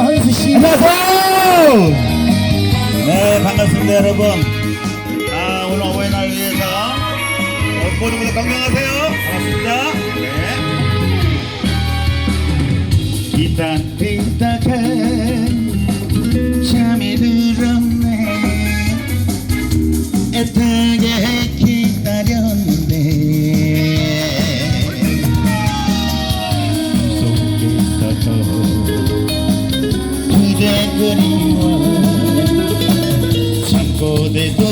안녕하세요. 네, 반갑습니다, 여러분. 아, 오늘 어버이 날 위해서 모두모두 건강하세요. 반갑습니다. 네. 이따 삐딱해 잠이 들어 do